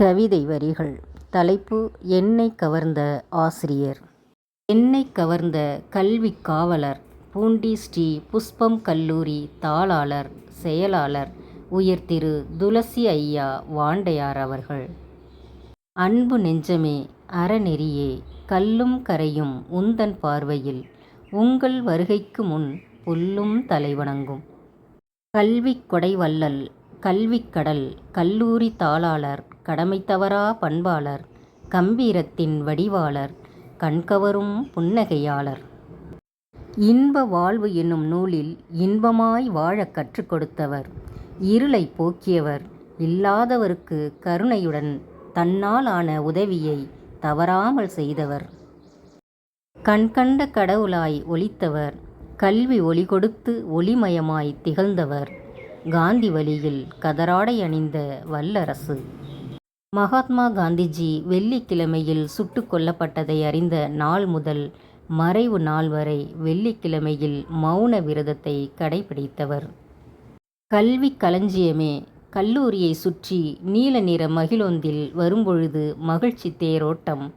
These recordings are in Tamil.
கவிதை வரிகள். தலைப்பு என்னை கவர்ந்த ஆசிரியர் என்னை கவர்ந்த கல்வி காவலர் பூண்டி ஸ்ரீ புஷ்பம் கல்லூரி தாளாளர் செயலாளர் உயர் திரு துளசி ஐயா வாண்டையார் அவர்கள் அன்பு நெஞ்சமே அறநெறியே கல்லும் கரையும் உந்தன் பார்வையில் உங்கள் வருகைக்கு முன் புல்லும் தலைவணங்கும். கல்விக் கொடைவள்ளல் கல்விக் கடல் கல்லூரி தாளாளர் கடமை தவறா பண்பாளர் கம்பீரத்தின் வடிவாளர் கண்கவரும் புன்னகையாளர். இன்ப வாழ்வு என்னும் நூலில் இன்பமாய் வாழக் கற்றுக் கொடுத்தவர் இருளை போக்கியவர் இல்லாதவருக்கு கருணையுடன் தன்னால் ஆன உதவியை தவறாமல் செய்தவர். கண்கண்ட கடவுளாய் ஒளித்தவர் கல்வி ஒளி கொடுத்து ஒளிமயமாய் திகழ்ந்தவர் காந்தி வழியில் கதராடை அணிந்த வல்லரசு. மகாத்மா காந்திஜி வெள்ளிக்கிழமையில் சுட்டுக் கொல்லப்பட்டதை அறிந்த நாள் முதல் மறைவு நாள் வரை வெள்ளிக்கிழமையில் மௌன விரதத்தை கடைபிடித்தவர். கல்வி களஞ்சியமே கல்லூரியை சுற்றி நீல நிற மகிழொந்தில் வரும்பொழுது மகிழ்ச்சி தேரோட்டம்.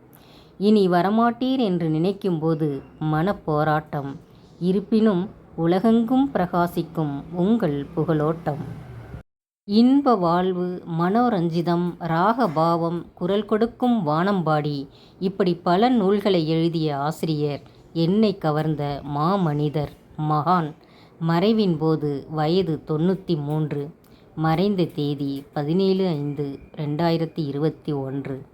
இனி வரமாட்டீர் என்று நினைக்கும்போது மனப்போராட்டம். இருப்பினும் உலகெங்கும் பிரகாசிக்கும் உங்கள் புகழோட்டம். இன்ப வாழ்வு மனோரஞ்சிதம் ராகபாவம் குரல் கொடுக்கும் வானம்பாடி இப்படி பல நூல்களை எழுதிய ஆசிரியர் என்னை கவர்ந்த மாமனிதர் மகான். மறைவின் போது வயது தொண்ணூற்றி மூன்று. மறைந்த தேதி பதினேழு ஐந்து ரெண்டாயிரத்தி இருபத்தி ஒன்று.